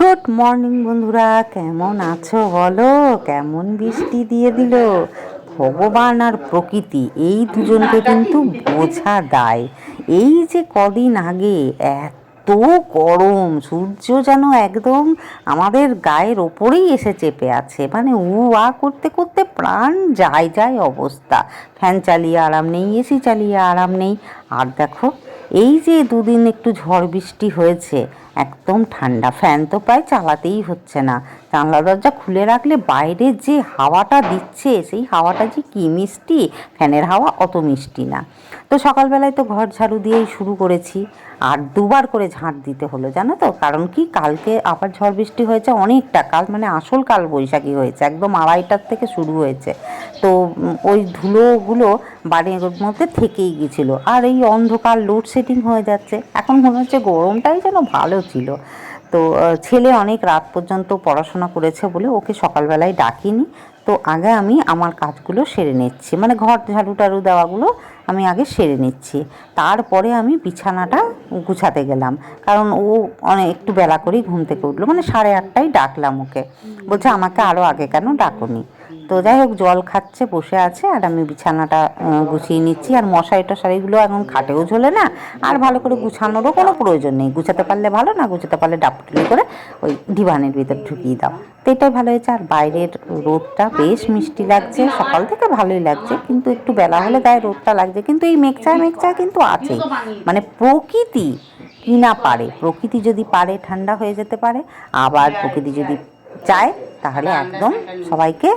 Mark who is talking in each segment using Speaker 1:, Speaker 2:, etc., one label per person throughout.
Speaker 1: Good morning বন্ধুরা, কেমন আছো বলো? কেমন বৃষ্টি দিয়ে দিল? ভগবান আর প্রকৃতি, এই দুজনকে কিন্তু বোঝা দায়। এই যে কদিন আগে এত গরম, সূর্য যেন একদম আমাদের গায়ের ওপরেই এসে চেপে আছে। মানে উ আ করতে করতে প্রাণ যায় যায় অবস্থা। ফ্যান চালিয়ে আরাম নেই, এসি চালিয়ে আরাম নেই। আর দেখো, এই যে দুদিন একটু ঝড় বৃষ্টি হয়েছে একদম ঠান্ডা ফ্যান তো প্রায় চালাতেই হচ্ছে না। জানলা দরজা খুলে রাখলে বাইরে যে হাওয়াটা দিচ্ছে, সেই হাওয়াটা যে কী মিষ্টি? ফ্যানের হাওয়া অত মিষ্টি না। তো সকালবেলায় তো ঘর ঝাড়ু দিয়েই শুরু করেছি। আর দুবার করে ঝাঁট দিতে হলো, জানো তো? কারণ কি? কালকে আবার ঝড় বৃষ্টি হয়েছে অনেকটা। কাল মানে আসল কাল বৈশাখী হয়েছে। একদম আড়াইটার থেকে শুরু হয়েছে। তো ওই ধুলোগুলো বাড়ির মধ্যে থেকেই গেছিল। আর এই অন্ধকার লোডশেডিং হয়ে যাচ্ছে। এখন মনে হচ্ছে গরমটাই যেন ভালো ছিল। তো ছেলে অনেক রাত পর্যন্ত পড়াশোনা করেছে বলে ওকে সকালবেলায় ডাকিনি। তো আগে আমি আমার কাজগুলো সেরে নিচ্ছি। মানে ঘর ঝাড়ু টাড়ু দেওয়াগুলো আমি আগে সেরে নিচ্ছি। তারপরে আমি বিছানাটা গুছাতে গেলাম। কারণ ও অনেক একটু বেলা করেই ঘুম থেকে উঠল। মানে সাড়ে আটটায় ডাকলাম ওকে। বলছে, আমাকে আরও আগে কেন ডাকুনি? তো যাই হোক, জল খাচ্ছে, বসে আছে, আর আমি বিছানাটা গুছিয়ে নিচ্ছি। আর মশারি টশারিগুলো এখন খাটেও ঝোলে না, আর ভালো করে গুছানোরও কোনো প্রয়োজন নেই। গুছাতে পারলে ভালো, না গুছাতে পারলে ডাপটুলি করে ওই ডিভানের ভিতর ঢুকিয়ে দাও। তো এটাই ভালো হয়েছে। আর বাইরের রোদটা বেশ মিষ্টি লাগছে, সকাল থেকে ভালোই লাগছে, কিন্তু একটু বেলা হলে গায়ে রোদটা লাগছে। কিন্তু এই মেঘচা মেঘচা কিন্তু আছে মানে প্রকৃতি কি না পারে? প্রকৃতি যদি পারে, ঠান্ডা হয়ে যেতে পারে, আবার প্রকৃতি যদি চায়, তাহলে একদম সবাইকে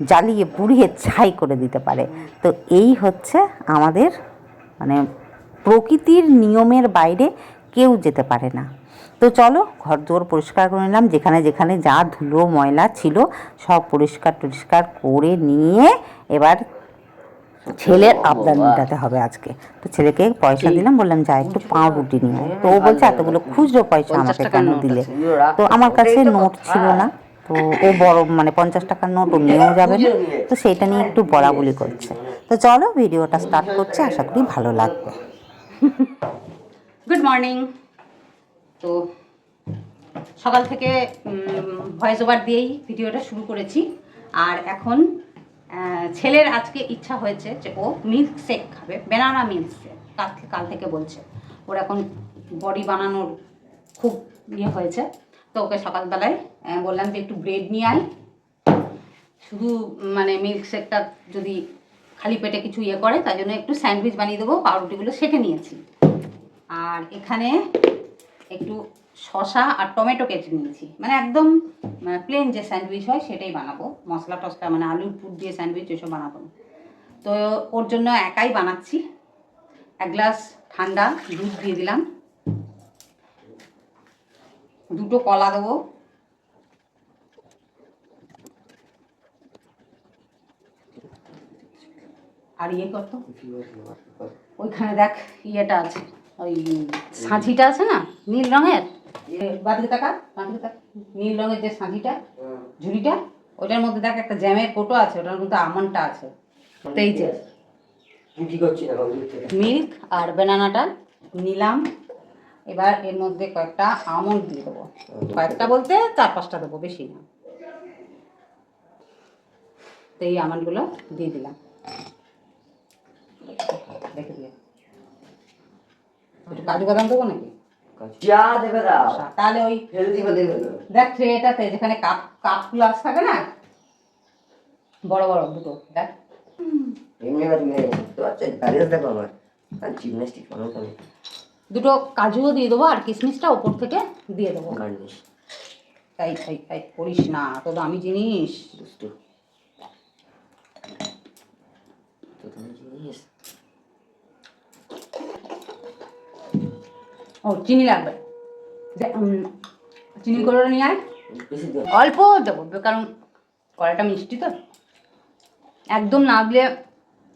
Speaker 1: জ্বালিয়ে পুড়িয়ে ছাই করে দিতে পারে। তো এই হচ্ছে আমাদের মানে প্রকৃতির নিয়মের বাইরে কেউ যেতে পারে না। তো চলো ঘর দুয়ার পরিষ্কার করে নিলাম। যেখানে যেখানে যা ধুলো ময়লা ছিল সব পরিষ্কার টরিষ্কার করে নিয়ে এবার ছেলের আবদার মেটাতে হবে আজকে। তো ছেলেকে পয়সা দিলাম বললাম যা একটু পাউরুটি নিয়ে তো ও বলছে এতগুলো খুচরো পয়সা আমাকে কেন দিলে? তো আমার কাছে নোট ছিল না। তো ও বড় মানে পঞ্চাশ টাকার নোট নিয়েও যাবে না। তো সেটা নিয়ে একটু বলা বলি করছে। তো চলো ভিডিওটা স্টার্ট করছে, আশা করি ভালো লাগবে।
Speaker 2: গুড মর্নিং তো সকাল থেকে ভয়েস ওভার দিয়েই ভিডিওটা শুরু করেছি। আর এখন ছেলের আজকে ইচ্ছা হয়েছে যে ও মিল্ক শেক খাবে বেনানা মিল্ক শেক কাল কাল থেকে বলছে। ওর এখন বডি বানানোর খুব ইয়ে হয়েছে। তো ওকে সকালবেলায় বললাম যে একটু ব্রেড নিয়ে আয়। শুধু মানে মিল্ক শেকটা যদি খালি পেটে কিছু ইয়ে করে তাই জন্য একটু স্যান্ডউইচ বানিয়ে দেবো পাউরুটিগুলো সেঁকে নিয়েছি। আর এখানে একটু শশা আর টমেটো কেটে নিয়েছি। মানে একদম প্লেন যে স্যান্ডউইচ হয়, সেটাই বানাবো। মশলা টসলা মানে আলুর পুর দিয়ে স্যান্ডউইচ এসব বানাবো তো ওর জন্য একাই বানাচ্ছি। এক গ্লাস ঠান্ডা দুধ দিয়ে দিলাম। দুটো কলা দেবো। আর ইয়ে করতো ওইখানে দেখ ইয়েটা আছে। ওই সাঁঝিটা আছে না? নীল রঙের? বাদিকে টাকা বাদিকে টাকা নীল রঙের যে সাঁঝিটা ঝুড়িটা ওটার মধ্যে দেখ একটা জ্যামের কোটো আছে ওটার মধ্যে আমনটা আছে। যে। মিল্ক আর বেনানাটা নিলাম। এবার এর মধ্যে কয়েকটা আমন্ড দিয়ে দেবো। কয়েকটা বলতে চার পাঁচটা দেবো বেশি না। তো এই আমন্ডগুলো দিয়ে দিলাম। দেখে দিয়ে একটু কাজু বাদাম দেবো নাকি?
Speaker 3: চা দেবে দাও।
Speaker 2: তাহলে ওই
Speaker 3: হেলদি হতে
Speaker 2: দেখ ট্রেটাতে যেখানে কাপ কাপ গ্লাস থাকে না? বড় বড় দুটো দেখ।
Speaker 3: এমনি এবার তুমি তো আচ্ছা ব্যালেন্স দেখো আমার। আর জিমনাস্টিক বানাবো আমি
Speaker 2: দুটো কাজুও দিয়ে দেবো আর কিশমিশটা ওপর থেকে দিয়ে দেবো।
Speaker 3: গার্নিশ।
Speaker 2: তাই তাই তাই করিস না তো দামি জিনিস।
Speaker 3: দুষ্টু। তো তুমি জিনিস।
Speaker 2: ও চিনি লাগবে। চিনি করে নিয়ে আয়। অল্প দেবো কারণ কড়াইটা মিষ্টি তো। একদম না দিলে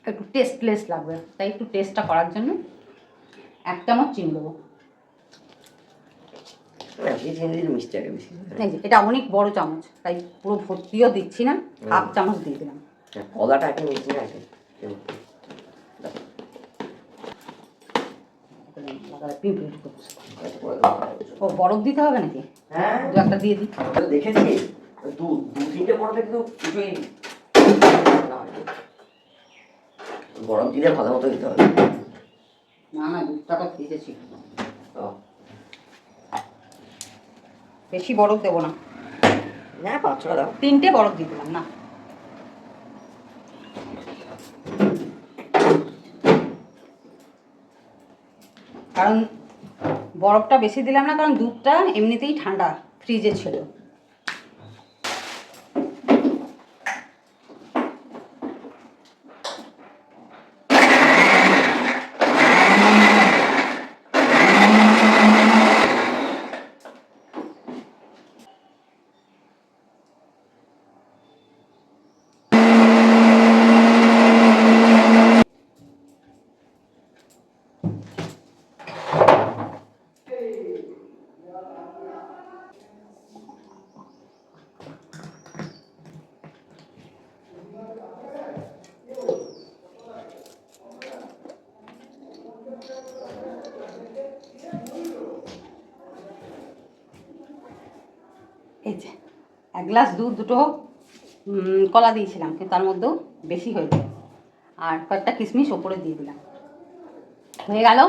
Speaker 2: একটু টেস্টলেস লাগবে। তাই একটু টেস্টটা করার জন্য এক চামচ চিনি দেবো। এটা অনেক বড় চামচ তাই পুরো ভর্তিও দিচ্ছি না। হাফ চামচ দিয়ে দিলাম।
Speaker 3: কলাটা মিষ্টি না আগে
Speaker 2: লাগালে পিঁপড়ে
Speaker 3: যাবে।
Speaker 2: ও বরফ দিতে হবে নাকি?
Speaker 3: হ্যাঁ।
Speaker 2: দু একটা দিয়ে দিই।
Speaker 3: দেখেছি। দু দু তিনটে পড়বে কিন্তু কিছুই গরম দিলে ভালো মতো দিতে হবে।
Speaker 2: না না দু টাকা দিতেছি বেশি বরফ দেবো না।
Speaker 3: না পাঁচ টাকা দাও।
Speaker 2: তিনটে বরফ দিয়ে দিলাম না। কারণ বরফটা বেশি দিলাম না কারণ দুধটা এমনিতেই ঠান্ডা ফ্রিজে ছিল এই যে এক গ্লাস দুধ দুটো কলা দিয়েছিলাম, কিন্তু তার মধ্যেও বেশি হয়েছে আর কয়েকটা কিশমিশ ওপরে দিয়ে দিলাম। হয়ে গেল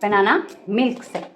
Speaker 2: বেনানা মিল্ক শেক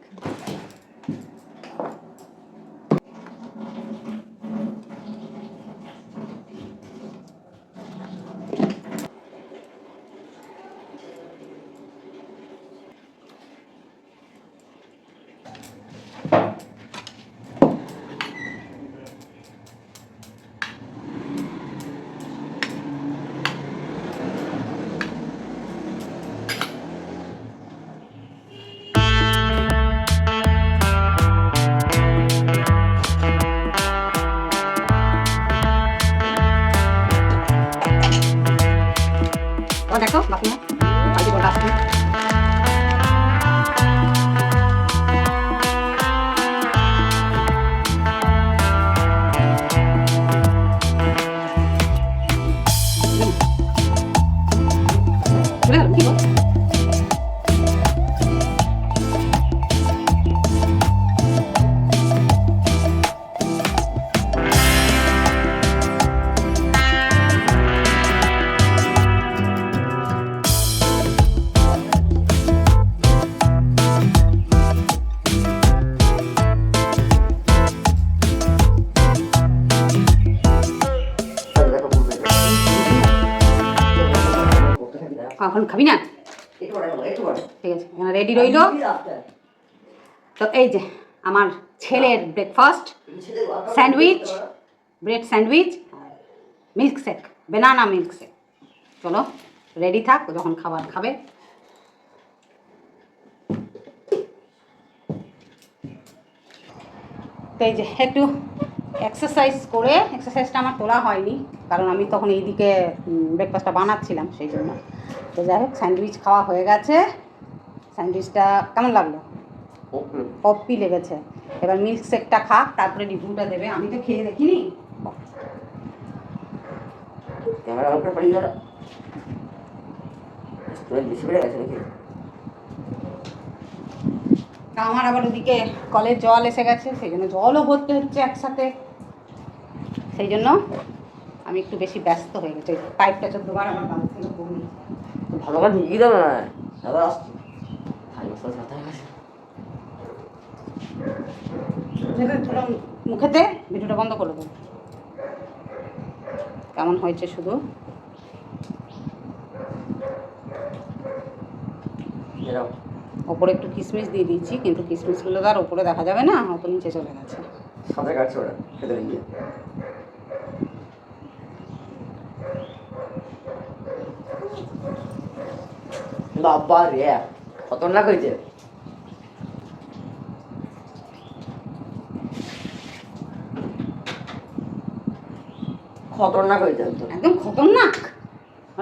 Speaker 2: এখন খাবি না। ঠিক আছে, এখানে রেডি রইল। তো এই যে, আমার ছেলের breakfast sandwich bread sandwich milk shake banana milk shake চলো রেডি থাক যখন খাবার খাবে। তো এই যে, একটু এক্সারসাইজ করে এক্সারসাইজটা আমার তোলা হয়নি কারণ আমি তখন এইদিকে ব্রেকফাস্টটা বানাচ্ছিলাম সেই জন্য। তো যাই হোক স্যান্ডউইচ খাওয়া হয়ে গেছে। স্যান্ডউইচটা কেমন লাগল?
Speaker 3: ওকে।
Speaker 2: পপি লেগেছে। এবার মিল্ক শেকটা খাক তারপরে রিভিউটা দেবে। আমি তো খেয়ে দেখিনি। আমার আবার ওদিকে কলের জল এসে গেছে সেই জন্য জলও ভরতে হচ্ছে একসাথে। সেই জন্য আমি একটু বেশি ব্যস্ত হয়ে গেছি। পাইপটা চোদ্দবার আমার বাড়ি থেকে বমি
Speaker 3: ভালো করে ঢুকিয়ে দাও না আবার আসছি।
Speaker 2: মুখেতে ভিডিওটা বন্ধ করে দেবো কেমন হয়েছে শুধু? ওপরে একটু কিশমিশ দিয়ে দিয়েছি কিন্তু কিশমিশগুলো তো আর ওপরে দেখা যাবে না অত নিচে চলে গেছে।
Speaker 3: সাঁতার কাটছে ওরা খেতে গিয়ে। বাবা রে খতরনাক হয়েছে খতরনাক হয়েছে একদম।
Speaker 2: একদম খতরনাক?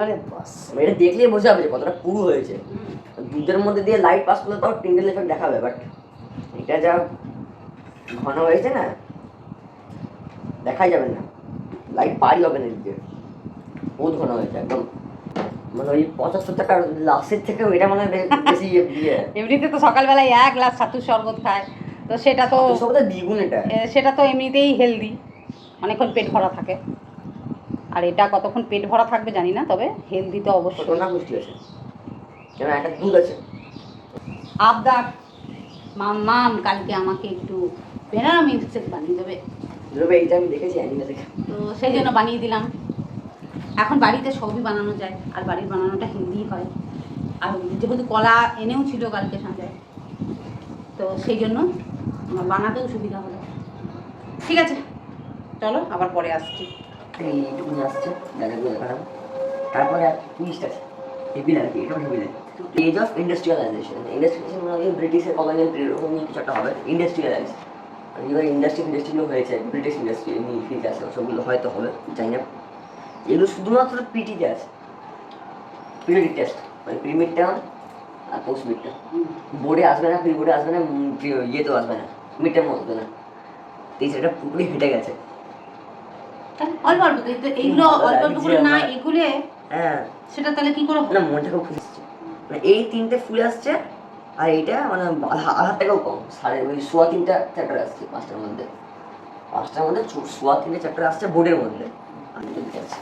Speaker 2: আরে বাস
Speaker 3: এটা দেখলেই বোঝা যাবে কতটা পুরু হয়েছে। দুধের মধ্যে দিয়ে লাইট পাস করলে তো টিন্ডেল এফেক্ট দেখাবে বাট এটা যা ঘন হয়েছে না দেখাই যাবে না। লাইট পারই হবে না এদিকে। বহুত ঘন হয়েছে একদম। মানে ওই পঁচাত্তর টাকার লাস্টের থেকে এটা মনে হয় বেশি ইয়ে
Speaker 2: এমনিতে তো সকালবেলায় এক গ্লাস ছাতুর শরবত খায়। তো সেটা তো
Speaker 3: দ্বিগুণ এটা।
Speaker 2: সেটা তো এমনিতেই হেলদি অনেকক্ষণ পেট ভরা থাকে। আর এটা কতক্ষণ পেট ভরা থাকবে জানি না তবে হেলদি তো অবশ্যই।
Speaker 3: না পুষ্টি আছে? কেন একটা দুধ আছে?
Speaker 2: আবদার মাম মাম কালকে আমাকে একটু বেনানা মিল্কশেক বানিয়ে দেবে।
Speaker 3: ধরবে এইটা আমি দেখেছি অ্যানিমে দেখে
Speaker 2: তো সেই জন্য বানিয়ে দিলাম। এখন বাড়িতে সবই বানানো যায়, আর বাড়ির বানানোটা হেলদি হয়। আর যেহেতু কলা এনেও ছিল কালকে সন্ধ্যায় তো সেই জন্য বানাতেও সুবিধা হলো। ঠিক আছে, চলো আবার পরে আসছি।
Speaker 3: তারপরে আর আছে। ইন্ডাস্ট্রিয়ালাইজেশন ইন্ডাস্ট্রিয়ালাইজেশন মানে ব্রিটিশের নিয়ে কিছু একটা হবে। ইন্ডাস্ট্রি হয়েছে ব্রিটিশ ইন্ডাস্ট্রি এমনি ঠিক আছে সবগুলো হয়তো হবে, জানি না। এগুলো শুধুমাত্র পিটিতে আছে পিরিয়ডিক টেস্ট মানে প্রিমিড টার্ম আর পোস্ট মিড টার্ম বোর্ডে আসবে না প্রি বোর্ডে আসবে না ইয়েতেও আসবে না মিড টার্মও আসবে না। এই সেটা পুরোপুরি হেঁটে গেছে।
Speaker 2: অল্প অল্প এইগুলো অল্প অল্প করে না এগুলো
Speaker 3: হ্যাঁ।
Speaker 2: সেটা তাহলে কি করে
Speaker 3: না মনটা খুব খুশি হচ্ছে। মানে এই তিনটে ফুল আসছে আর এইটা মানে আধা আধার থেকেও কম। সাড়ে ওই সোয়া তিনটা চ্যাপ্টার আসছে পাঁচটার মধ্যে। পাঁচটার মধ্যে সোয়া তিনটে চ্যাপ্টার আসছে বোর্ডের মধ্যে। দুটো আছে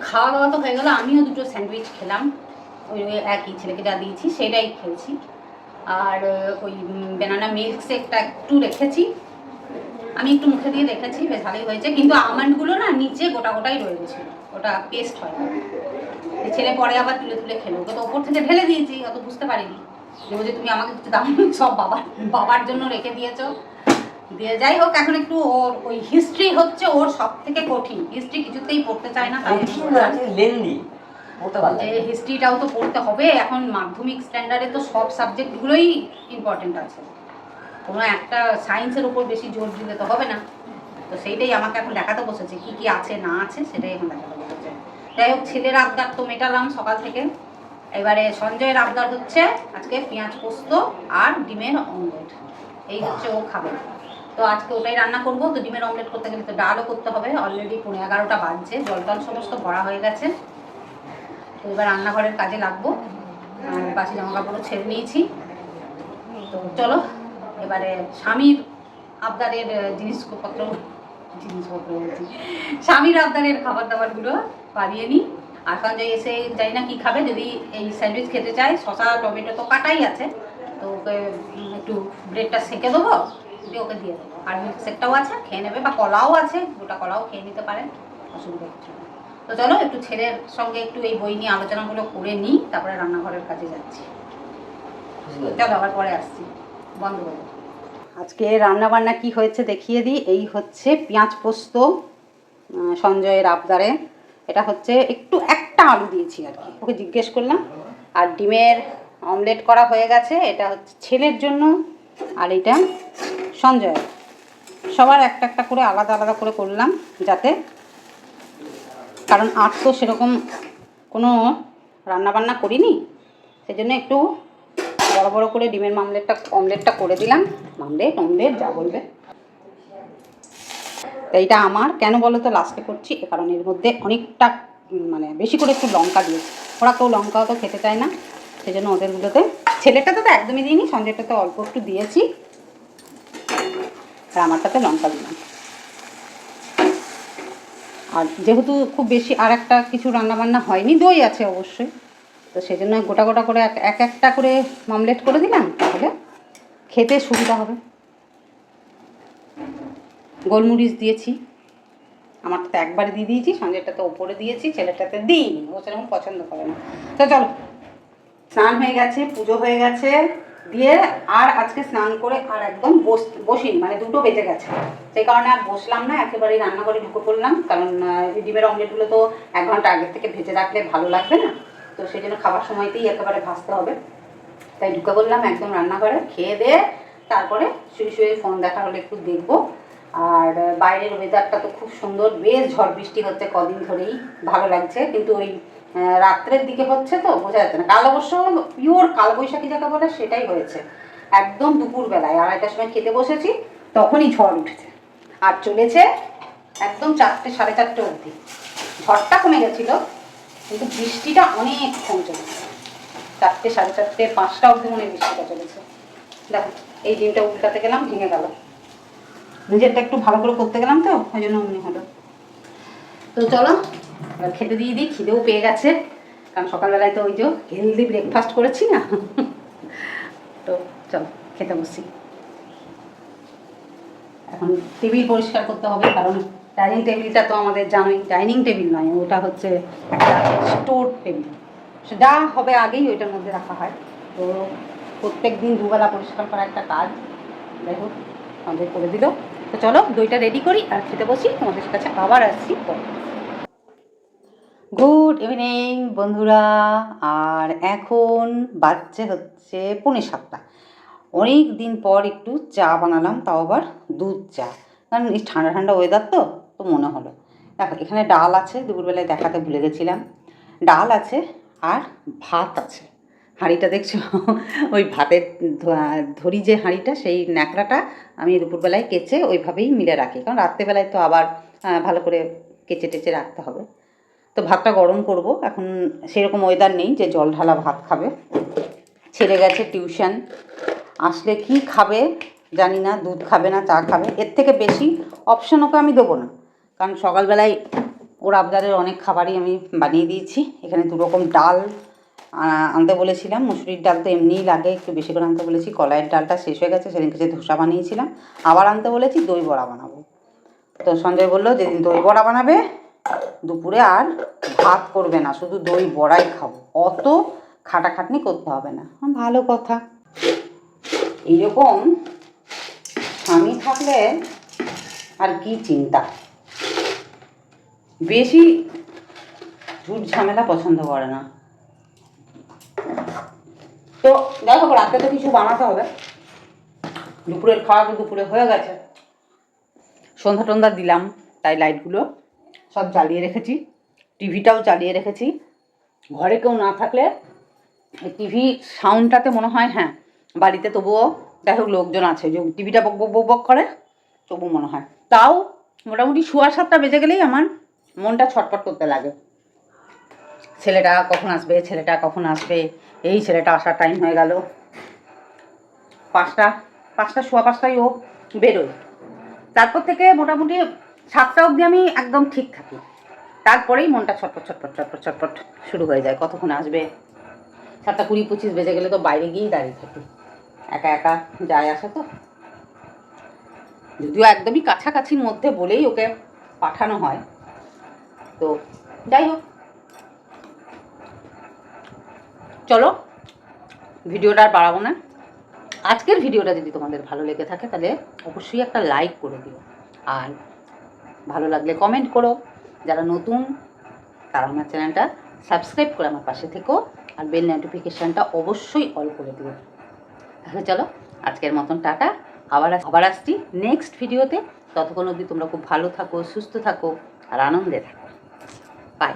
Speaker 2: খাওয়া দাওয়া তো হয়ে গেল, আমিও দুটো স্যান্ডউইচ খেলাম। ওই একই ছেলেকে যা দিয়েছি সেটাই খেয়েছি। আর, ওই বেনানা মিল্ক শেকটা একটু রেখেছি। আমি একটু মুখে দিয়ে দেখেছি, বেশ ভালোই হয়েছে। কিন্তু আমন্ডগুলো না নিচে গোটা গোটাই রয়ে গেছিল, ওটা পেস্ট হয় ছেলে পরে আবার তুলে তুলে খেলো। ওকে তো ওপর থেকে ঢেলে দিয়েছি, অত বুঝতে পারিনি। যে তুমি আমাকে দাম সব বাবার বাবার জন্য রেখে দিয়েছ। দিয়ে যাই হোক এখন একটু ওর ওই হিস্ট্রি হচ্ছে ওর সব থেকে কঠিন। হিস্ট্রি কিছুতেই পড়তে চায় না।
Speaker 3: লেন্দি
Speaker 2: হিস্ট্রিটাও তো পড়তে হবে এখন মাধ্যমিক স্ট্যান্ডার্ডে তো সব সাবজেক্টগুলোই ইম্পর্টেন্ট আছে। কোনো একটা সায়েন্সের উপর বেশি জোর দিলে তো হবে না। তো সেইটাই আমাকে এখন দেখাতে বসেছে কি কি আছে না আছে সেটাই এখন দেখাতে বসেছে। যাই হোক ছেলের আবদার তো মেটালাম সকাল থেকে। এবারে সঞ্জয়ের আবদার হচ্ছে আজকে পেঁয়াজ পোস্ত আর ডিমের অমলেট এই হচ্ছে ও খাবে। তো আজকে ওটাই রান্না করব। তো ডিমের অমলেট করতে গেলে তো ডালও করতে হবে। অলরেডি পনেরো এগারোটা বাজছে। জল টল সমস্ত ভরা হয়ে গেছে। তো এবার রান্নাঘরের কাজে লাগবো। আর বাসি জামা কাপড়ও ছেড়ে নিয়েছি। তো চলো, এবারে স্বামীর আবদারের জিনিসপত্র জিনিসপত্র বলছি। স্বামীর আবদারের খাবার দাবারগুলো বাড়িয়ে নিই। আর সঞ্জয় এসে জানি না কী খাবে। যদি এই স্যান্ডউইচ খেতে চায় শশা টমেটো তো কাটাই আছে। তো ওকে একটু ব্রেডটা সেঁকে দেবো। দিয়ে ওকে দিয়ে দেবো আর মিল্কশেকটাও আছে খেয়ে নেবে বা কলাও আছে গোটা কলাও খেয়ে নিতে পারেন অসুবিধা কিছু নেই তো চলো একটু ছেলের সঙ্গে একটু এই বই নিয়ে আলোচনাগুলো করে নিই তারপরে রান্নাঘরের কাজে যাচ্ছি। চলো আবার পরে আসছি। বন্ধ করো আজকে রান্না বান্না কি হয়েছে দেখিয়ে দিই। এই হচ্ছে পেঁয়াজ পোস্ত সঞ্জয়ের আবদারে। এটা হচ্ছে একটু একটা আলু দিয়েছি আর কি। ওকে জিজ্ঞেস করলাম আর ডিমের অমলেট করা হয়ে গেছে। এটা হচ্ছে ছেলের জন্য। আর এটা সঞ্জয়ের সবার একটা একটা করে আলাদা আলাদা করে করলাম যাতে কারণ আর তো সেরকম কোনো রান্নাবান্না করিনি সেই জন্য একটু বড় বড় করে ডিমের মামলেটটা, অমলেটটা করে দিলাম। মামলেট অমলেট যা বলবে। এইটা আমার। কেন বলো তো লাস্টে করছি এ কারণ। এর মধ্যে অনেকটা মানে বেশি করে একটু লঙ্কা দিয়েছি। ওরা কেউ লঙ্কা তো খেতে চায় না সেই জন্য ওদেরগুলোতে, ছেলেটা তো একদমই দিইনি, সঞ্জয়টা তো অল্প একটু দিয়েছি। আর আমারটাতে লঙ্কা দিলাম। আর যেহেতু খুব বেশি আর একটা কিছু রান্নাবান্না হয়নি, দই আছে অবশ্যই। তো সেই জন্য গোটা গোটা করে এক এক একটা করে মামলেট করে দিলাম, তাহলে খেতে সুবিধা হবে। গোলমরিচ দিয়েছি। আমার আমারটাতে একবারে দিয়ে দিয়েছি সঞ্জয়টাতে ওপরে দিয়েছি, ছেলেটাতে দিইনি। ও সেরকম পছন্দ করে না। তো চলো, স্নান হয়ে গেছে, পুজো হয়ে গেছে। দিয়ে আর আজকে স্নান করে আর একদম বস, বসিনি মানে দুটো বেজে গেছে। সেই কারণে আর বসলাম না, একেবারেই রান্নাঘরে ঢুকে পড়লাম, কারণ ডিমের অমলেটগুলো তো এক ঘণ্টা আগের থেকে ভেজে রাখলে ভালো লাগবে না। তো সেই জন্য খাবার সময়তেই একেবারে ভাজতে হবে। তাই ঢুকে পড়লাম একদম রান্নাঘরে, খেয়ে দিয়ে তারপরে শুয়ে শুয়ে ফোন দেখা হলে একটু দেখব। আর বাইরের ওয়েদারটা তো খুব সুন্দর, বেশ ঝড় বৃষ্টি হচ্ছে কদিন ধরেই, ভালো লাগছে। কিন্তু ওই রাত্রের দিকে হচ্ছে তো, বোঝা যাচ্ছে না। কাল অবশ্য পিওর কালবৈশাখী যাকে বলে, সেটাই হয়েছে। একদম দুপুরবেলায়, আড়াইটার সময় খেতে বসেছি, তখনই ঝড় উঠেছে। আর চলেছে একদম চারটে, সাড়ে চারটে অবধি। ঝড়টা কমে গেছিল, কিন্তু বৃষ্টিটা অনেকক্ষণ চলেছে। চারটে, সাড়ে চারটে, পাঁচটা অবধি মনে বৃষ্টিটা চলেছে। দেখো, এই ডিমটা উল্টাতে গেলাম, ভেঙে গেল। নিজেরটা একটু ভালো করে করতে গেলাম তো, ওই জন্য অমনি হলো। তো চলো এবার খেতে দিয়ে দিই, খিদেও পেয়ে গেছে। কারণ সকালবেলায় তো ওই যে হেলদি ব্রেকফাস্ট করেছি না। তো চলো, খেতে বসি। এখন টেবিল পরিষ্কার করতে হবে, কারণ ডাইনিং টেবিলটা তো আমাদের জানোই ডাইনিং টেবিল নয়, ওটা হচ্ছে স্টোর টেবিল যা হবে আগেই ওইটার মধ্যে রাখা হয়। তো প্রত্যেক দিন দুবেলা পরিষ্কার করা একটা কাজ। যাই হোক, আমাদের করে দিল। তো চলো, দইটা রেডি করি আর খেতে বসি। তোমাদের কাছে আবার আসছি পরে। গুড ইভিনিং বন্ধুরা। আর এখন বাজছে হচ্ছে পৌনে সাতটা। অনেক দিন পর একটু চা বানালাম, তাও আবার দুধ চা। কারণ এই ঠান্ডা ঠান্ডা ওয়েদার তো তো মনে হলো। দেখো, এখানে ডাল আছে, দুপুরবেলায় দেখাতে ভুলে গেছিলাম। ডাল আছে আর ভাত আছে। হাঁড়িটা দেখছ? ওই ভাতের ধরি যে হাঁড়িটা, সেই ন্যাকড়াটা আমি দুপুরবেলায় কেচে ওইভাবেই মিলে রাখি। কারণ রাত্রেবেলায় তো আবার ভালো করে কেচে টেচে রাখতে হবে। তো ভাতটা গরম করব। এখন সেরকম ওয়েদার নেই যে জল ঢালা ভাত খাবে। ছেড়ে গেছে টিউশন আসলে কি খাবে জানি না, দুধ খাবে না, চা খাবে। এর থেকে বেশি অপশন ওকে আমি দেবো না। কারণ সকালবেলায় ওর আবদারের অনেক খাবারই আমি বানিয়ে দিয়েছি। এখানে দু রকম ডাল আনতে বলেছিলাম। মুসুরির ডাল তো এমনিই লাগে, একটু বেশি করে আনতে বলেছি। কলাইয়ের ডালটা শেষ হয়ে গেছে, সেদিনকে যে ধোসা বানিয়েছিলাম। আবার আনতে বলেছি, দই বড়া বানাবো। তো সঞ্জয় বলল, যেদিন দই বড়া বানাবে দুপুরে আর ভাত করবে না, শুধু দই, বড়াই খাব। অত খাটাখাটনি করতে হবে না। ভালো কথা। এইরকম স্বামী থাকলে আর কি চিন্তা? বেশি ঝুট ঝামেলা পছন্দ করে না। তো যাই হোক, রাতে তো কিছু বানাতে হবে। দুপুরের খাওয়া তো দুপুরে হয়ে গেছে। সন্ধ্যা টন্ধা দিলাম, তাই লাইটগুলো সব জ্বালিয়ে রেখেছি, টিভিটাও চালিয়ে রেখেছি। ঘরে কেউ না থাকলে টিভি সাউন্ডটাতে মনে হয় হ্যাঁ বাড়িতে তবুও যাই হোক লোকজন আছে, যে টিভিটা বক বক বক করে, তবু মনে হয়। তাও মোটামুটি শোয়া সাতটা বেজে গেলেই আমার মনটা ছটপট করতে লাগে। ছেলেটা কখন আসবে, ছেলেটা কখন আসবে, এই ছেলেটা আসার টাইম হয়ে গেল। পাঁচটা পাঁচটা শোয়া পাঁচটায় ও বেরোয়। তারপর থেকে মোটামুটি সাতটা অবধি আমি একদম ঠিক থাকি। তারপরেই মনটা ছটপট ছটপট ছটপট ছটপট শুরু হয়ে যায়। কতক্ষণ আসবে? সাতটা কুড়ি পঁচিশ বেজে গেলে তো বাইরে গিয়েই দাঁড়িয়ে থাকি। একা একা যায় আসে তো। যদিও একদমই কাছাকাছির মধ্যে বলেই ওকে পাঠানো হয়। তো যাই হোক। চলো, ভিডিওটা আর বাড়াবো না। আজকের ভিডিওটা যদি তোমাদের ভালো লেগে থাকে, তাহলে অবশ্যই একটা লাইক করে দিও। আর ভালো লাগলে কমেন্ট করো। যারা নতুন, তারা আমার চ্যানেলটা সাবস্ক্রাইব করে আমার পাশে থেকো আর বেল নোটিফিকেশানটা অবশ্যই অল করে দিও। তাহলে চলো, আজকের মতন টাটা। আবার আবার আসছি নেক্সট ভিডিওতে ততক্ষণ অবধি তোমরা খুব ভালো থাকো, সুস্থ থাকো আর আনন্দে থাকো। বাই